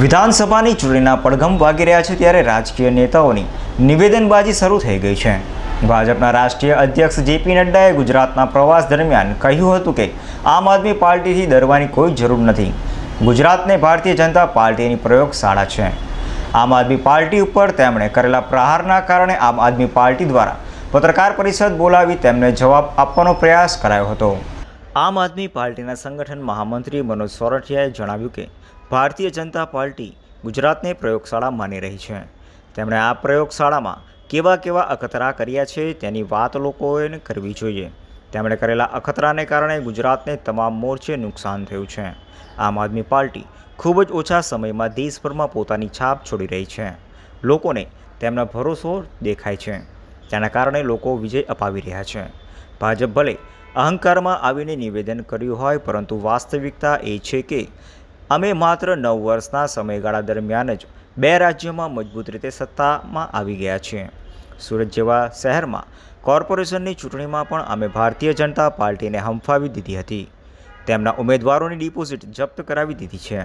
વિધાનસભાની ચૂંટણીના પડઘમ વાગી રહ્યા છે ત્યારે રાજકીય નેતાઓની નિવેદનબાજી શરૂ થઈ ગઈ છે. ભાજપના રાષ્ટ્રીય અધ્યક્ષ જેપી નડ્ડાએ ગુજરાતના પ્રવાસ દરમિયાન કહ્યું હતું કે, આમ આદમી પાર્ટીથી ડરવાની કોઈ જરૂર નથી. ગુજરાતને ભારતીય જનતા પાર્ટીની પ્રયોગશાળા છે. આમ આદમી પાર્ટી ઉપર તેમણે કરેલા પ્રહારના કારણે આમ આદમી પાર્ટી દ્વારા પત્રકાર પરિષદ બોલાવી તેમને જવાબ આપવાનો પ્રયાસ કરાયો હતો. આમ આદમી પાર્ટીના સંગઠન મહામંત્રી મનોજ સોરઠિયાએ જણાવ્યું કે ભારતીય જનતા પાર્ટી ગુજરાતને પ્રયોગશાળા માની રહી છે. તેમણે આ પ્રયોગશાળામાં કેવા કેવા અખતરા કર્યા છે તેની વાત લોકોએ કરવી જોઈએ. તેમણે કરેલા અખતરાને કારણે ગુજરાતને તમામ મોરચે નુકસાન થયું છે. આમ આદમી પાર્ટી ખૂબ જ ઓછા સમયમાં દેશભરમાં પોતાની છાપ છોડી રહી છે. લોકોને તેમના ભરોસો દેખાય છે. તેના કારણે લોકો વિજય અપાવી રહ્યા છે. ભાજપ ભલે અહંકારમાં આવીને નિવેદન કર્યું હોય પરંતુ વાસ્તવિકતા એ છે કે અમે માત્ર નવ વર્ષના સમયગાળા દરમિયાન જ બે રાજ્યોમાં મજબૂત રીતે સત્તામાં આવી ગયા છીએ. સુરત જેવા શહેરમાં કોર્પોરેશનની ચૂંટણીમાં પણ અમે ભારતીય જનતા પાર્ટીને હંફાવી દીધી હતી. તેમના ઉમેદવારોની ડિપોઝિટ જપ્ત કરાવી દીધી છે.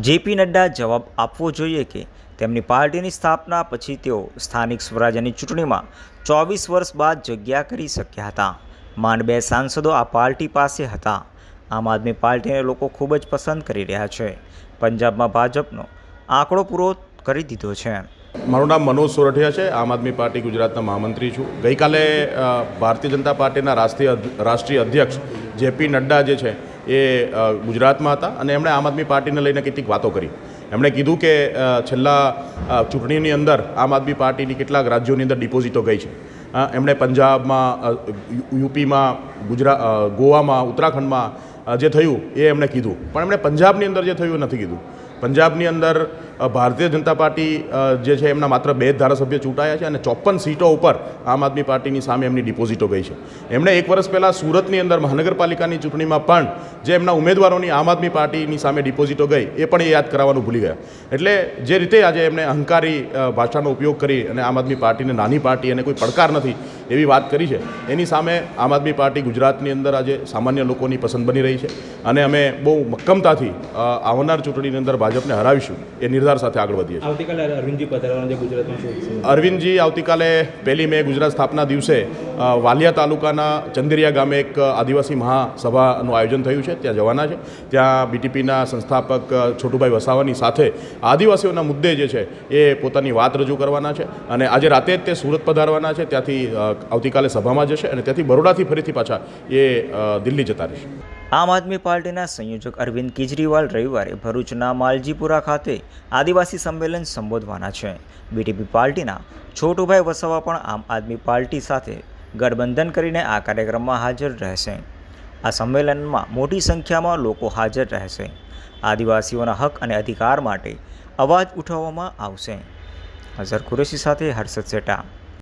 જેપી નડ્ડા જવાબ આપવો જોઈએ કે તેમની પાર્ટીની સ્થાપના પછી તેઓ સ્થાનિક સ્વરાજ્યની ચૂંટણીમાં ચોવીસ વર્ષ બાદ જગ્યા કરી શક્યા હતા. માંડ બે સાંસદો આ પાર્ટી પાસે હતા. આમ આદમી પાર્ટીને લોકો ખૂબ જ પસંદ કરી રહ્યા છે. પંજાબમાં ભાજપનો આંકડો પૂરો કરી દીધો છે. મારું નામ મનોજ સોરઠિયા છે. આમ આદમી પાર્ટી ગુજરાતના મહામંત્રી છું. ગઈકાલે ભારતીય જનતા પાર્ટીના રાષ્ટ્રીય રાષ્ટ્રીય અધ્યક્ષ જેપી નડ્ડા જે છે, એ ગુજરાતમાં હતા અને એમણે આમ આદમી પાર્ટીને લઈને કેટલીક વાતો કરી. એમણે કીધું કે છેલ્લા ચૂંટણીની અંદર આમ આદમી પાર્ટીની કેટલાક રાજ્યોની અંદર ડિપોઝિટો ગઈ છે. એમણે પંજાબમાં યુપીમાં ગુજરાત ગોવામાં, ઉત્તરાખંડમાં જે થયું એ એમણે કીધું. પણ એમણે પંજાબની અંદર જે થયું નથી કીધું. પંજાબની અંદર ભારતીય જનતા પાર્ટી જે છે એમના માત્ર બે ધારાસભ્ય ચૂંટાયા છે અને ચોપન સીટો ઉપર આમ આદમી પાર્ટીની સામે એમની ડિપોઝિટો ગઈ છે. એમણે એક વર્ષ પહેલાં સુરતની અંદર મહાનગરપાલિકાની ચૂંટણીમાં પણ જે એમના ઉમેદવારોની આમ આદમી પાર્ટીની સામે ડિપોઝિટો ગઈ, એ પણ એ યાદ કરાવવાનું ભૂલી ગયા. એટલે જે રીતે આજે એમણે અહંકારી ભાષાનો ઉપયોગ કરી અને આમ આદમી પાર્ટીને નાની પાર્ટી અને કોઈ પડકાર નથી એવી વાત કરી છે, એની સામે આમ આદમી પાર્ટી ગુજરાતની અંદર આજે સામાન્ય લોકોની પસંદ બની રહી છે અને અમે બહુ મક્કમતાથી આવનાર ચૂંટણીની અંદર ભાજપને હરાવીશું એ નિર્ધાર સાથે આગળ વધીએ છીએ. આવતીકાલે અરવિંદજી પધારવાના છે ગુજરાતમાં અરવિંદજી આવતીકાલે પહેલી મે ગુજરાત સ્થાપના દિવસે વાલિયા તાલુકાના ચંદરિયા ગામે એક આદિવાસી મહાસભાનું આયોજન થયું છે. ત્યાં જવાના છે. ત્યાં બીટીપીના સંસ્થાપક છોટુભાઈ વસાવાની સાથે આદિવાસીઓના મુદ્દે જે છે એ પોતાની વાત રજૂ કરવાના છે અને આજે રાતે જ તે સુરત પધારવાના છે. ત્યાંથી આવતીકાલે સભામાં જશે અને ત્યાંથી બરોડાથી ફરીથી પાછા એ દિલ્હી જતા રહેશે. આમ આદમી પાર્ટીના સંયોજક અરવિંદ કેજરીવાલ રવિવારે ભરૂચના માલજીપુરા ખાતે આદિવાસી સંમેલન સંબોધવાના છે. બીટીપી પાર્ટીના છોટુભાઈ વસાવા પણ આમ આદમી પાર્ટી સાથે ગઠબંધન કરીને આ કાર્યક્રમમાં હાજર રહેશે. આ સંમેલનમાં મોટી સંખ્યામાં લોકો હાજર રહેશે. આદિવાસીઓના હક અને અધિકાર માટે અવાજ ઉઠાવવામાં આવશે. અઝર કુરેશી સાથે હર્ષદ સેટા.